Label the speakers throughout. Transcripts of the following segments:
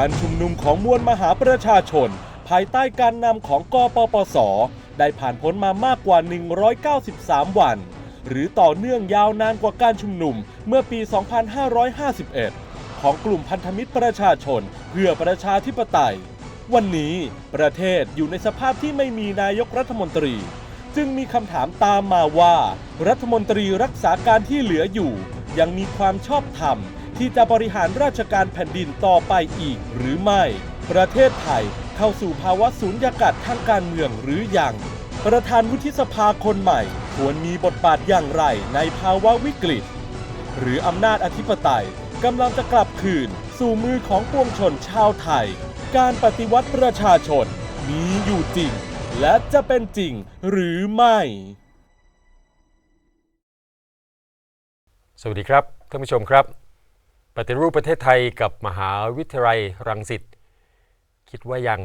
Speaker 1: การชุมนุมของมวลมหาประชาชน ภายใต้การนำของกปปส ได้ผ่านพ้นมามากกว่า 193 วัน หรือต่อเนื่องยาวนานกว่าการชุมนุมเมื่อปี 2551 ของกลุ่มพันธมิตรประชาชน เพื่อประชาธิปไตย วันนี้ประเทศอยู่ในสภาพที่ไม่มีนายกรัฐมนตรี จึงมีคำถามตามมาว่า รัฐมนตรีรักษาการที่เหลืออยู่ ยังมีความชอบธรรม ที่จะบริหารราชการแผ่นดินต่อไปอีกหรือไม่ ประเทศไทยเข้าสู่ภาวะสูญญากาศทางการเมืองหรือยัง ประธานวุฒิสภาคนใหม่ ควรมีบทบาทอย่างไรในภาวะวิกฤต หรืออำนาจอธิปไตยกำลังจะกลับคืน สู่มือของปวงชนชาวไทย การปฏิวัติประชาชนมีอยู่จริง และจะเป็นจริงหรือไม่
Speaker 2: สวัสดีครับท่านผู้ชมครับ ปฏิรูปประเทศไทยกับมหาวิทยาลัยรังสิตคิดว่ายัง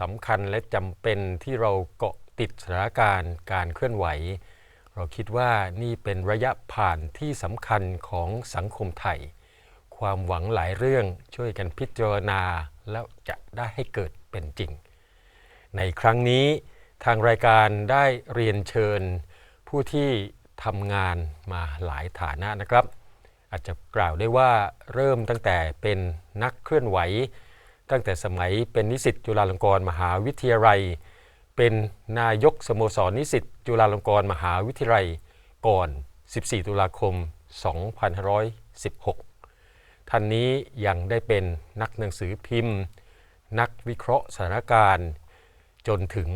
Speaker 2: สำคัญและจำเป็นที่เราเกาะติดสถานการณ์การเคลื่อนไหว เราคิดว่านี่เป็นระยะผ่านที่สำคัญของสังคมไทย ความหวังหลายเรื่องช่วยกันพิจารณาแล้วจะได้ให้เกิดเป็นจริง ในครั้งนี้ทางรายการได้เรียนเชิญผู้ที่ทำงานมาหลายฐานะนะครับ อาจจะกล่าวได้ว่าเริ่มตั้งแต่เป็นนักเคลื่อนไหว ตั้งแต่สมัยเป็นนิสิตจุฬาลงกรณ์มหาวิทยาลัย เป็นนายกสโมสรนิสิตจุฬาลงกรณ์มหาวิทยาลัยก่อน 14 ตุลาคม 2516 ท่านนี้ยังได้เป็นนักหนังสือพิมพ์ นักวิเคราะห์สถานการณ์ จนถึง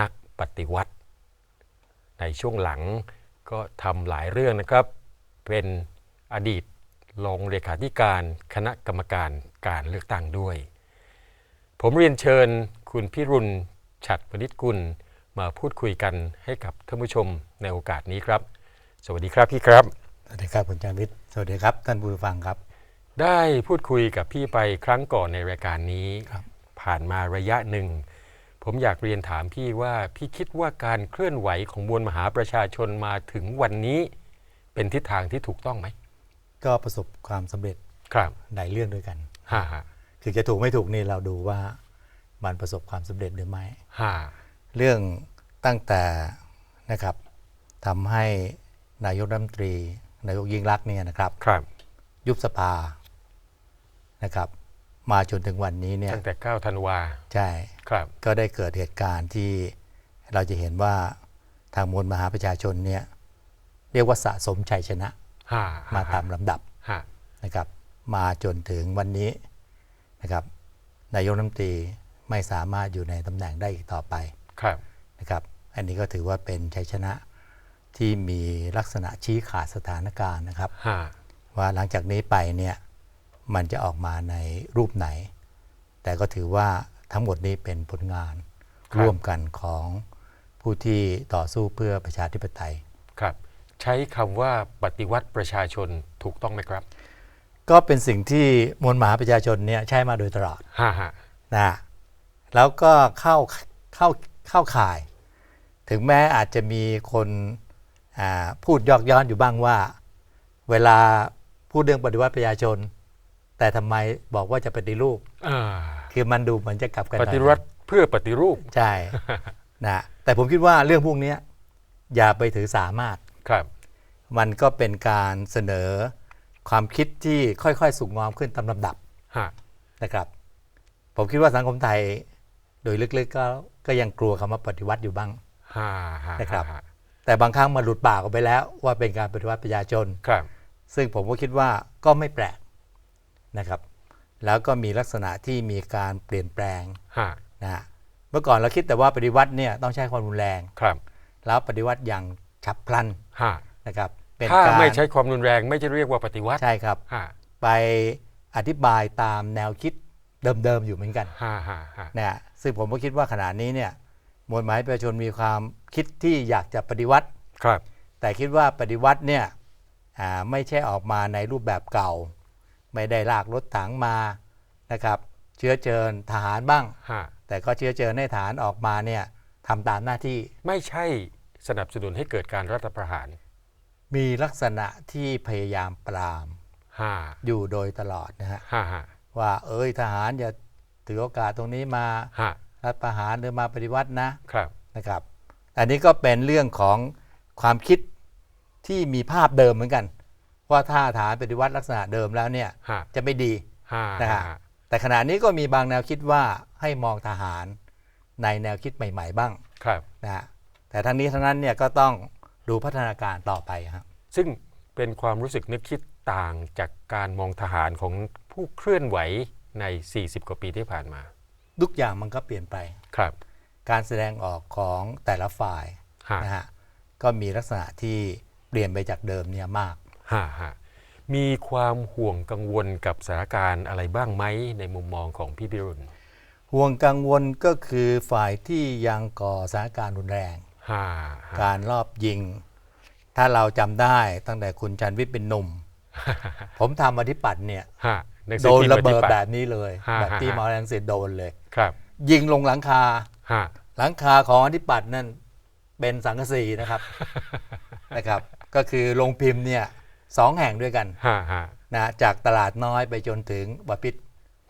Speaker 2: นักปฏิวัติ ในช่วงหลังก็ทำหลายเรื่องนะครับ เป็น อดีตรองเลขาธิการคณะกรรมการการเลือกตั้งด้วย ผมเรียนเชิญคุณพิรุณฉัดวณิชกุลมาพูดคุยกันให้กับท่านผู้ชมในโอกาสนี้ครับ สวัสดีครับพี่ครับ
Speaker 3: สวัสดีครับคุณจามิตรสวัสดีครับท่านผู้ฟังครับ
Speaker 2: ได้พูดคุยกับพี่ไปครั้งก่อนในรายการนี้
Speaker 3: ครับ
Speaker 2: ผ่านมาระยะหนึ่ง ผมอยากเรียนถามพี่ว่าพี่คิดว่าการเคลื่อนไหวของมวลมหาประชาชนมาถึงวันนี้ เป็นทิศทางที่ถูกต้องไหม
Speaker 3: ก็ประสบความสำเร็จ
Speaker 2: ครับ
Speaker 3: หลายเรื่องด้วยกัน
Speaker 2: ฮ่าฮ่า
Speaker 3: คือจะถูกไม่ถูกนี่เราดูว่ามันประสบความสำเร็จหรือไม่
Speaker 2: ฮ่า
Speaker 3: เรื่องตั้งแต่นะครับทำให้นายกรัฐมนตรี นายกยิ่งรักษณ์เนี่ยนะครับ
Speaker 2: ครับ
Speaker 3: ยุบสภานะครับ มาจนถึงวันนี้เนี่ย
Speaker 2: ตั้งแต่ 9 ธันวา
Speaker 3: ใช่
Speaker 2: ครับ
Speaker 3: ก็ได้เกิดเหตุการณ์ที่เราจะเห็นว่าทางมวลมหาประชาชนเนี่ยเรียกว่าสะสมชัยชนะ
Speaker 2: ฮ่า
Speaker 3: มา
Speaker 2: ฮ่
Speaker 3: ตามลำดับ
Speaker 2: ฮ่า
Speaker 3: นะครับ มาจนถึงวันนี้นะครับนายกรัฐมนตรีไม่สามารถอยู่ในตำแหน่งได้อีกต่อไป
Speaker 2: ครับ
Speaker 3: นะครับ อันนี้ก็ถือว่าเป็นชัยชนะที่มีลักษณะชี้ขาดสถานการณ์นะครับ
Speaker 2: ฮ่า
Speaker 3: ว่าหลังจากนี้ไปเนี่ยมันจะออกมาในรูปไหน แต่ก็ถือว่าทั้งหมดนี้เป็นผลงานร่วมกันของผู้ที่ต่อสู้เพื่อประชาธิปไตย
Speaker 2: ครับ ใช้คำว่าปฏิวัติประชาชนถูกต้องไหมครับ
Speaker 3: ก็เป็นสิ่งที่มวลมหาประชาชนเนี่ยใช้มาโดยตลอด
Speaker 2: ฮ่าฮ่า
Speaker 3: นะแล้วก็เข้าเข้าเข้าข่าย ถึงแม้อาจจะมีคนอ่าพูดยอกย้อนอยู่บ้างว่า เวลาพูดเรื่องปฏิวัติประชาชน แต่ทำไมบอกว่าจะปฏิรูป
Speaker 2: อ่า
Speaker 3: คือมันดูเหมือนจะกลับกันห
Speaker 2: ป
Speaker 3: น่อย
Speaker 2: ฏิวัติเพื่อปฏิรูป
Speaker 3: ใช่นะแต่ผมคิดว่าเรื่องพวกเนี้ยอย่าไปถือสามารถ
Speaker 2: ครับ
Speaker 3: มันก็เป็นการเสนอความคิดที่ค่อยๆสุกงอมขึ้นตามลำดับ
Speaker 2: ฮ่า
Speaker 3: นะครับ ผมคิดว่าสังคมไทยโดยลึกๆก็ก็ยังกลัวคำว่าปฏิวัติอยู่บ้าง
Speaker 2: ฮ่าฮ่า
Speaker 3: นะครับ
Speaker 2: ฮ่า
Speaker 3: แต่บางครั้งมันหลุดปากออกไปแล้ว ว่าเป็นการปฏิวัติประชาชน
Speaker 2: ครับ
Speaker 3: ซึ่งผมก็คิดว่าก็ไม่แปลกนะครับ แล้วก็มีลักษณะที่มีการเปลี่ยนแปลง
Speaker 2: ฮ่า
Speaker 3: นะฮะเมื่อก่อนเราคิดแต่ว่าปฏิวัติเนี่ยต้องใช้ความรุนแรง
Speaker 2: ครับ
Speaker 3: แล้วปฏิวัติอย่างฉับพลัน
Speaker 2: ฮ่า
Speaker 3: นะครับ เป็น
Speaker 2: ถ้า
Speaker 3: การ
Speaker 2: ไม่ใช้ความรุนแรงไม่จะเรียกว่าปฏิวัติ
Speaker 3: ใช่ครับ
Speaker 2: ฮ่า
Speaker 3: ไปอธิบายตามแนวคิดเดิมๆอยู่เหมือนกัน
Speaker 2: ฮ่าฮ่าฮ่า
Speaker 3: นะฮะซึ่งผมก็คิดว่าขณะนี้เนี่ยมวลหมายประชาชนมีความคิดที่อยากจะปฏิวัติ
Speaker 2: ครับ
Speaker 3: แต่คิดว่าปฏิวัติเนี่ยอ่าไม่ใช่ออกมาในรูปแบบเก่า ไม่ได้ลากรถถังมานะครับ เชื้อเชิญทหารบ้าง
Speaker 2: ฮ่า
Speaker 3: แต่ก็เชื้อเชิญให้ทหารออกมาเนี่ยทำตามหน้าที่
Speaker 2: ไม่ใช่สนับสนุนให้เกิดการรัฐประหาร
Speaker 3: มีลักษณะที่พยายามปราม
Speaker 2: ฮ่า
Speaker 3: อยู่โดยตลอดนะฮะ
Speaker 2: ฮ่าฮ่า
Speaker 3: ว่าเอ้ยทหารอย่าถือโอกาสตรงนี้มา
Speaker 2: ฮะ
Speaker 3: รัฐประหารหรือมาปฏิวัตินะครับนะครับ อันนี้ก็เป็นเรื่องของความคิดที่มีภาพเดิมเหมือนกัน ว่าถ้าทหารปฏิวัติลักษณะเดิมแล้วเนี่ย
Speaker 2: ฮะ
Speaker 3: จะไม่ดี
Speaker 2: ฮะ
Speaker 3: นะฮะ
Speaker 2: ฮะ
Speaker 3: แต่ขณะนี้ก็มีบางแนวคิดว่าให้มองทหารในแนวคิดใหม่ ๆ บ้าง
Speaker 2: ครับ
Speaker 3: นะฮะแต่ทั้งนี้ทั้งนั้นเนี่ยก็ต้อง ดูพัฒนาการต่อไปครับ
Speaker 2: ซึ่งเป็นความรู้สึกนึกคิดต่างจากการมองทหารของผู้เคลื่อนไหวใน 40 กว่าปีที่ผ่านมา
Speaker 3: ทุกอย่างมันก็เปลี่ยนไป
Speaker 2: ครับ
Speaker 3: การแสดงออกของแต่ละฝ่าย
Speaker 2: ฮะ
Speaker 3: นะฮะก็มีลักษณะที่เปลี่ยนไปจากเดิมเนี่ยมาก
Speaker 2: ฮะฮะมีความห่วงกังวลกับสถานการณ์อะไรบ้างไหมในมุมมองของพี่พิรุณ
Speaker 3: ห่วงกังวลก็คือฝ่ายที่ยังก่อสถานการณ์รุนแรง
Speaker 2: ฮะฮะ
Speaker 3: การรอบยิง ถ้าเราจำได้ตั้งแต่คุณชันวิทย์เป็นหนุ่ม ผมทำอธิปัตย์เนี่ย
Speaker 2: ฮะหงสื
Speaker 3: โด
Speaker 2: อนพิมพ์
Speaker 3: ระเบิด
Speaker 2: ปฏิ
Speaker 3: แบ
Speaker 2: ปัติ
Speaker 3: บนี้เลย
Speaker 2: ฮะ
Speaker 3: แบบที่
Speaker 2: ฮะ
Speaker 3: มอแรงสิตโดนเลย
Speaker 2: ครับ
Speaker 3: ยิงลงหลังคา
Speaker 2: ฮะ
Speaker 3: หลังคาของอธิปัตย์นั่นเป็นสังกะสีนะครับนะครับ ก็คือโรงพิมพ์เนี่ยสองแห่งด้วยกัน
Speaker 2: ฮะฮะ
Speaker 3: นะจากตลาดน้อยไปจนถึงบพิษ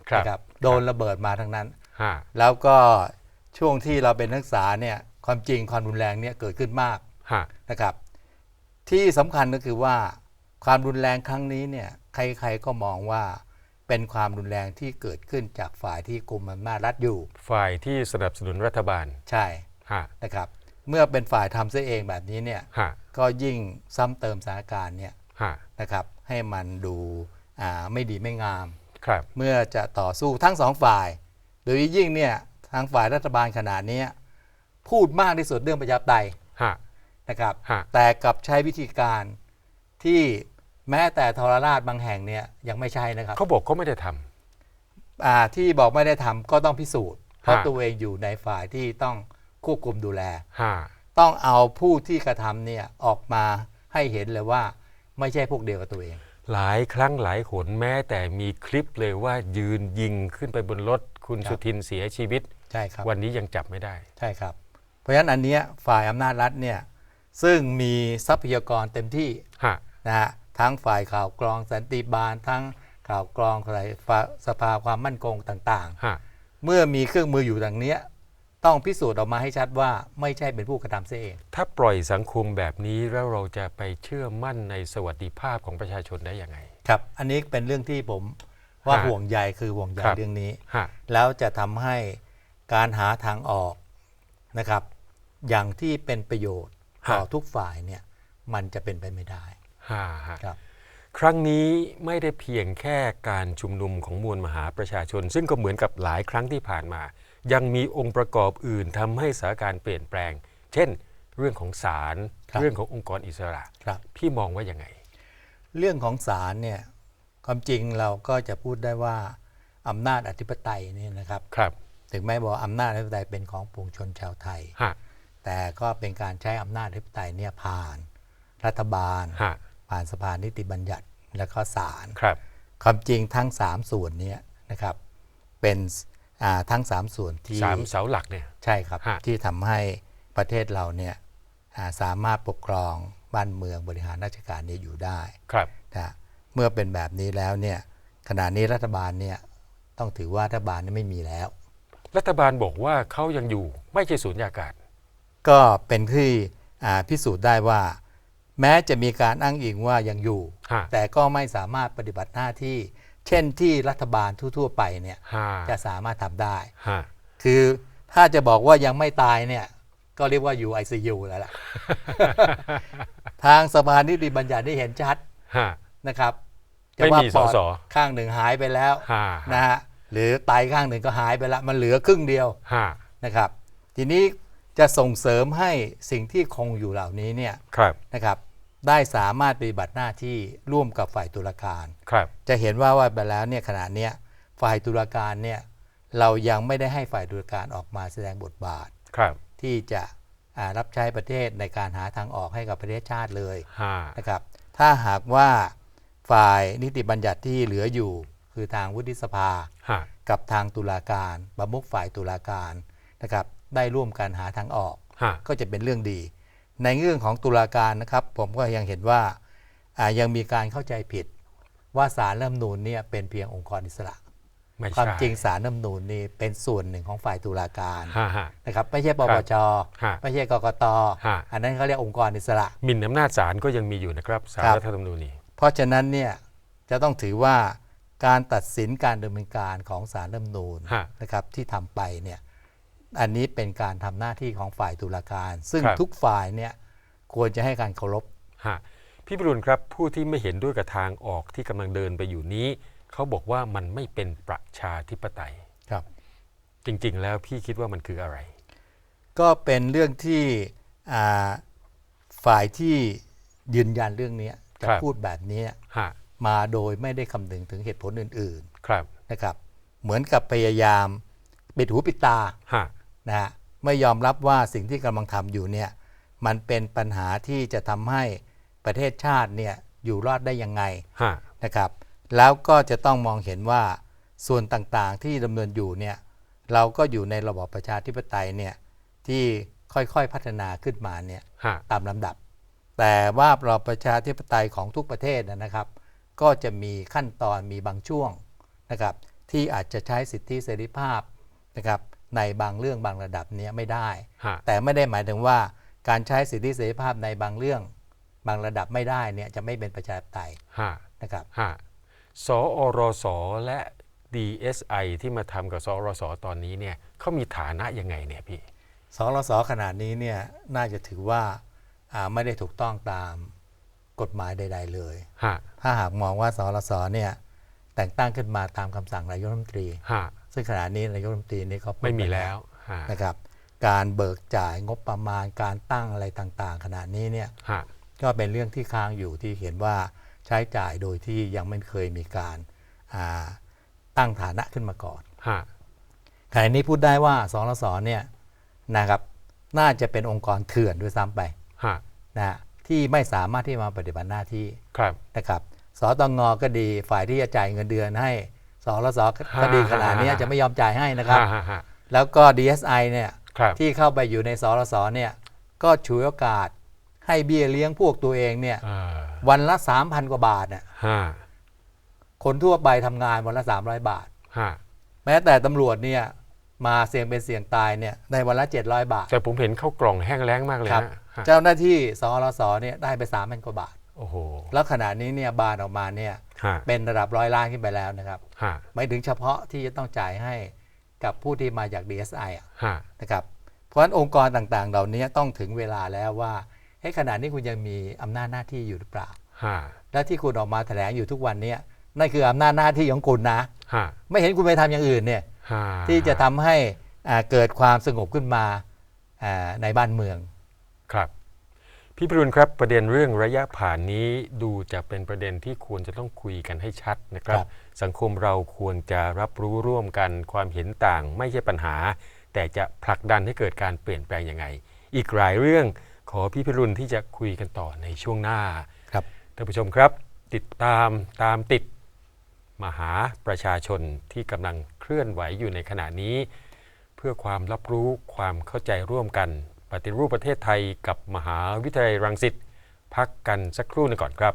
Speaker 2: ครับ
Speaker 3: นะครับ โดนระเบิดมาทั้งนั้น
Speaker 2: ฮะ
Speaker 3: แล้วก็ช่วงที่เราเป็นนักศึกษาเนี่ย ความจริงความรุนแรงเนี่ยเกิดขึ้นมาก
Speaker 2: ฮะ
Speaker 3: นะครับ ที่สำคัญก็คือว่าความรุนแรงครั้งนี้เนี่ยใครๆก็มองว่าเป็นความรุนแรงที่เกิดขึ้นจากฝ่ายที่กุมอำนาจรัฐอยู่
Speaker 2: ฝ่ายที่สนับสนุนรัฐบาล
Speaker 3: ใช่
Speaker 2: ฮะ
Speaker 3: นะครับ เมื่อเป็นฝ่ายทำซะเองแบบนี้เนี่ย
Speaker 2: ฮะ
Speaker 3: ก็ยิ่งซ้ำเติมสถานการณ์เนี่ย
Speaker 2: ฮะ
Speaker 3: นะครับให้มันดูอ่าไม่ดีไม่งาม
Speaker 2: ครับ
Speaker 3: เมื่อจะต่อสู้ทั้งสองฝ่าย โดยยิ่งเนี่ยทางฝ่ายรัฐบาลขนาดนี้ พูดมากที่สุดเรื่องประชาธิปไตย
Speaker 2: ฮะ
Speaker 3: นะครับ
Speaker 2: ฮะ
Speaker 3: แต่กลับใช้วิธีการที่แม้แต่ทรราชบางแห่งเนี่ยยังไม่ใช่นะครับ
Speaker 2: เขาบอกเขาไม่ได้ทำ
Speaker 3: อ่าที่บอกไม่ได้ทำก็ต้องพิสูจน์ เพราะ
Speaker 2: ฮะ
Speaker 3: ตัวเองอยู่ในฝ่ายที่ต้องควบคุมดูแล
Speaker 2: ฮะ
Speaker 3: ต้องเอาผู้ที่กระทำเนี่ยออกมาให้เห็นเลยว่าไม่ใช่พวกเดียวกับตัวเอง
Speaker 2: หลายครั้งหลายหนแม้แต่มีคลิปเลยว่ายืนยิงขึ้นไปบนรถคุณ
Speaker 3: ครับ
Speaker 2: สุทินเสียชีวิต
Speaker 3: ใช่ครับ
Speaker 2: วันนี้ยังจับไม่ได้
Speaker 3: ใช่ครับ เพราะฉะนั้นอันเนี้ยฝ่ายอำนาจรัฐเนี่ยซึ่งมีทรัพยากรเต็มที่
Speaker 2: ฮะ
Speaker 3: นะฮะทั้งฝ่ายข่าวกรองสันติบาล ทั้งข่าวกรองฝ่ายสภาความมั่นคงต่าง
Speaker 2: ฮะ
Speaker 3: ๆ เมื่อมีเครื่องมืออยู่ดังเนี้ยต้องพิสูจน์ออกมาให้ชัดว่าไม่ใช่เป็นผู้กระทำเสียเอง
Speaker 2: ถ้าปล่อยสังคมแบบนี้แล้วเราจะไปเชื่อมั่นในสวัสดิภาพของประชาชนได้ยังไง
Speaker 3: ครับ อันนี้เป็นเรื่องที่ผมว่า
Speaker 2: ฮะ
Speaker 3: ห่วงใยคือห่วงใย
Speaker 2: ครับ
Speaker 3: เรื่องนี้
Speaker 2: ฮะ
Speaker 3: แล้วจะทำให้การหาทางออกนะครับ อย่างที่เป็นประโยชน์ต่อทุกฝ่ายเนี่ยมันจะเป็นไปไม่ได้
Speaker 2: ฮะฮะ
Speaker 3: ครับ
Speaker 2: ครั้งนี้ไม่ได้เพียงแค่การชุมนุมของมวลมหาประชาชน ซึ่งก็เหมือนกับหลายครั้งที่ผ่านมา ยังมีองค์ประกอบอื่นทำให้สถานการณ์เปลี่ยนแปลง เช่น เรื่องของศาล
Speaker 3: ครับ
Speaker 2: เรื่องขององค์กรอิสระ
Speaker 3: ครับ
Speaker 2: พี่มองว่ายังไง
Speaker 3: เรื่องของศาลเนี่ยความจริงเราก็จะพูดได้ว่าอำนาจอธิปไตยเนี่ยนะครับ
Speaker 2: ครับ
Speaker 3: ถึงแม้บอกว่าอำนาจอธิปไตยเป็นของปวงชนชาวไทย
Speaker 2: ฮะ
Speaker 3: แต่ก็เป็นการใช้อำนาจอธิปไตยเนี่ยผ่าน รัฐบาล
Speaker 2: ฮะ
Speaker 3: ผ่านสภานิติบัญญัติและก็ศาล
Speaker 2: ครับ
Speaker 3: ความจริงทั้ง 3 ส่วนเนี้นะครับเป็นอ่าทั้ง 3 ส่วนที่
Speaker 2: สามเสาหลักเนี่ย
Speaker 3: ใช่ครับ
Speaker 2: ฮะ
Speaker 3: ที่ทำให้ประเทศเราเนี่ยอ่าสามารถปกครองบ้านเมืองบริหารราชการเนี่ยอยู่ได้
Speaker 2: ครับ
Speaker 3: นะเมื่อเป็นแบบนี้แล้วเนี่ยขณะนี้รัฐบาลเนี่ยต้องถือว่ารัฐบาลเนี่ยไม่มีแล้ว
Speaker 2: รัฐบาลบอกว่าเขายังอยู่ไม่ใช่ศูนยากาศ
Speaker 3: ก็เป็นที่อ่าพิสูจน์ได้ว่า แม้จะมีการอ้างอิงว่ายังอยู่
Speaker 2: ฮะ
Speaker 3: แต่ก็ไม่สามารถปฏิบัติหน้าที่ เช่นที่รัฐบาลทั่ว ๆ ไปเนี่ย
Speaker 2: ฮะ
Speaker 3: จะสามารถทำได้
Speaker 2: ฮะ
Speaker 3: คือถ้าจะบอกว่ายังไม่ตายเนี่ยก็เรียกว่าอยู่ ICU แล้วล่ะ ทางสภานิติบัญญัติได้เห็นชัด
Speaker 2: ฮะ
Speaker 3: นะครับ
Speaker 2: ไม่มี
Speaker 3: ปอด
Speaker 2: สส
Speaker 3: ข้างหนึ่งหายไปแล้ว
Speaker 2: ฮะ
Speaker 3: นะฮะหรือไตข้างหนึ่งก็หายไปแล้วมันเหลือครึ่งเดียว
Speaker 2: ฮะ
Speaker 3: นะครับ ทีนี้ จะส่งเสริมให้สิ่งที่คงอยู่เหล่านี้เนี่ย
Speaker 2: ครับ
Speaker 3: นะครับ ได้สามารถปฏิบัติหน้าที่ร่วมกับฝ่ายตุลาการ
Speaker 2: ครับ
Speaker 3: จะเห็นว่าว่าไปแล้วเนี่ยขณะเนี้ยฝ่ายตุลาการเนี่ยเรายังไม่ได้ให้ฝ่ายตุลาการออกมาแสดงบทบาท
Speaker 2: ครับ
Speaker 3: ที่จะอ่ารับใช้ประเทศในการหาทางออกให้กับประเทศชาติเลย
Speaker 2: ฮะ
Speaker 3: นะครับ ถ้าหากว่าฝ่ายนิติบัญญัติที่เหลืออยู่ คือทางวุฒิสภา
Speaker 2: ฮะ
Speaker 3: กับทางตุลาการประมุขฝ่ายตุลาการนะครับ ได้ร่วมกันหาทางออก
Speaker 2: ฮะ
Speaker 3: ก็จะเป็นเรื่องดี ในเรื่องของตุลาการนะครับ ผมก็ยังเห็นว่าอ่ายังมีการเข้าใจผิด ว่าสารรัฐธรรมนูญเนี่ยเป็นเพียงองค์กรอิสระ
Speaker 2: ไม่ใช่
Speaker 3: ความจริงสารน้ำนูนนี่เป็นส่วนหนึ่งของฝ่ายตุลาการ
Speaker 2: ฮะฮะ
Speaker 3: นะครับไม่ใช่ปปช
Speaker 2: ฮะ
Speaker 3: ไม่ใช่กกต
Speaker 2: ฮะ
Speaker 3: อันนั้นเขาเรียกองค์กรอิสระ
Speaker 2: หมิ่นอำนาจศาลก็ยังมีอยู่นะครับสาร
Speaker 3: ครับ
Speaker 2: รัฐธรรมนูญนี่
Speaker 3: เพราะฉะนั้นเนี่ยจะต้องถือว่าการตัดสินการดำเนินการของสารรัฐธรรมนูญ
Speaker 2: ฮะ
Speaker 3: นะครับที่ทำไปเนี่ย อันนี้เป็นการทำหน้าที่ของฝ่ายตุลาการ ซึ่ง
Speaker 2: ครับ
Speaker 3: ทุกฝ่ายเนี่ยควรจะให้การเคารพ
Speaker 2: ฮะพี่ปรุณครับผู้ที่ไม่เห็นด้วยกับทางออกที่กำลังเดินไปอยู่นี้ เขาบอกว่ามันไม่เป็นประชาธิปไตย
Speaker 3: ครับ
Speaker 2: จริง ๆ แล้วพี่คิดว่ามันคืออะไร
Speaker 3: ก็เป็นเรื่องที่อ่าฝ่ายที่ยืนยันเรื่องนี้จะ
Speaker 2: ครับ
Speaker 3: พูดแบบนี้
Speaker 2: ฮะ
Speaker 3: มาโดยไม่ได้คำนึงถึงเหตุผลอื่น
Speaker 2: ครับ
Speaker 3: ๆ นะครับ เหมือนกับพยายามปิดหูปิดตา
Speaker 2: ฮะ
Speaker 3: นะฮะไม่ยอมรับว่าสิ่งที่กำลังทำอยู่เนี่ยมันเป็นปัญหาที่จะทำให้ประเทศชาติเนี่ยอยู่รอดได้ยังไง
Speaker 2: ฮะ
Speaker 3: นะครับ แล้วก็จะต้องมองเห็นว่าส่วนต่างๆที่ดำเนินอยู่เนี่ยเราก็อยู่ในระบอบประชาธิปไตยเนี่ยที่ค่อยๆพัฒนาขึ้นมาเนี่ย
Speaker 2: ฮะ
Speaker 3: ตามลำดับ แต่ว่าระบอบประชาธิปไตยของทุกประเทศนะนะครับ ก็จะมีขั้นตอนมีบางช่วงนะครับที่อาจจะใช้สิทธิเสรีภาพนะครับ ในบางเรื่องบางระดับเนี้ยไม่ได้
Speaker 2: ฮะ
Speaker 3: แต่ไม่ได้หมายถึงว่าการใช้สิทธิเสรีภาพในบางเรื่อง บางระดับไม่ได้เนี่ยจะไม่เป็นประชาธิปไตย
Speaker 2: ฮะ
Speaker 3: นะครับ
Speaker 2: ฮะสอรสและ DSI ที่มาทำกับสอรสตอนนี้เนี่ยเขามีฐานะยังไงเนี่ยพี่
Speaker 3: สรสขนาดนี้เนี่ยน่าจะถือว่าอ่าไม่ได้ถูกต้องตามกฎหมายใด ๆ เลย
Speaker 2: ฮะ
Speaker 3: ถ้าหากมองว่าสรสเนี่ยแต่งตั้งขึ้นมาตามคำสั่งนายกรัฐมนตรี
Speaker 2: ฮะ
Speaker 3: ซึ่งขณะนี้นายกรัฐมนตรีนี่เขา
Speaker 2: ไม่มีแล้วฮะ
Speaker 3: นะครับ การเบิกจ่ายงบประมาณการตั้งอะไรต่างๆ ขณะนี้เนี่ย
Speaker 2: ฮะ
Speaker 3: ก็เป็นเรื่องที่ค้างอยู่ที่เห็นว่าใช้จ่ายโดยที่ยังไม่เคยมีการอ่าตั้งฐานะขึ้นมาก่อน
Speaker 2: ฮะ
Speaker 3: ขณะนี้พูดได้ว่าสรสเนี่ยนะครับน่าจะเป็นองค์กรเถื่อนด้วยซ้ำไป
Speaker 2: ฮะ
Speaker 3: นะฮะที่ไม่สามารถที่มาปฏิบัติหน้าที่
Speaker 2: ครับ
Speaker 3: นะครับสตงก็ดีฝ่ายที่จะจ่ายเงินเดือนให้ สรสก็ดีขนาดนี้จะไม่ยอมจ่ายให้นะครับ
Speaker 2: ฮะฮะฮะ
Speaker 3: แล้วก็ DSI เนี่ย
Speaker 2: ครับ
Speaker 3: ที่เข้าไปอยู่ในสรสเนี่ยก็ฉวยโอกาสให้เบี้ยเลี้ยงพวกตัวเองเนี่ย
Speaker 2: อ่า
Speaker 3: วันละ3,000กว่าบาทน่ะ
Speaker 2: ฮะ
Speaker 3: คนทั่วไปทำงานวันละ300บาท
Speaker 2: ฮะ
Speaker 3: แม้แต่ตำรวจเนี่ยมาเสี่ยงเป็นเสี่ยงตายเนี่ยในวันละ700บาท
Speaker 2: แต่ผมเห็นเข้ากล่องแห้งแล้งมากเลย
Speaker 3: ครับ
Speaker 2: นะฮะ
Speaker 3: เจ้าหน้าที่สรสเนี่ยได้ไป3,000กว่าบาท
Speaker 2: โอ้โห
Speaker 3: แล้วขณะนี้เนี่ยบานออกมาเนี่ย
Speaker 2: ฮะ
Speaker 3: เป็นระดับร้อยล้านขึ้นไปแล้วนะครับ
Speaker 2: ฮะ
Speaker 3: ไม่ถึงเฉพาะที่จะต้องจ่ายให้กับผู้ที่มาจาก DSI อะ
Speaker 2: ฮะ
Speaker 3: นะครับเพราะฉะนั้นองค์กรต่างๆ เหล่านี้ต้องถึงเวลาแล้วว่าเฮ้ยขณะนี้คุณยังมีอำนาจหน้าที่อยู่หรือเปล่า
Speaker 2: ฮะ
Speaker 3: และที่คุณออกมาแถลงอยู่ทุกวันเนี้นั่นคืออำนาจหน้าที่ของคุณนะ
Speaker 2: ฮะ
Speaker 3: ไม่เห็นคุณไปทำอย่างอื่นเนี่ย
Speaker 2: ฮะ
Speaker 3: ที่จะทำให้อ่าเกิดความสงบขึ้นมาอ่าในบ้านเมือง
Speaker 2: ครับ พี่ปรุณครับประเด็นเรื่องระยะผ่านนี้ดูจะเป็นประเด็นที่ควรจะต้องคุยกันให้ชัดนะครับ
Speaker 3: ครับ
Speaker 2: สังคมเราควรจะรับรู้ร่วมกันความเห็นต่างไม่ใช่ปัญหา แต่จะผลักดันให้เกิดการเปลี่ยนแปลงยังไง อีกหลายเรื่องขอพี่พิรุณที่จะคุยกันต่อในช่วงหน้า
Speaker 3: ครับ
Speaker 2: ท่านผู้ชมครับ ติดตามตามติดมหาประชาชนที่กำลังเคลื่อนไหวอยู่ในขณะนี้ เพื่อความรับรู้ความเข้าใจร่วมกัน ปฏิรูปประเทศไทยกับมหาวิทยาลัยรังสิตพักกันสักครู่หนึงก่อนครับ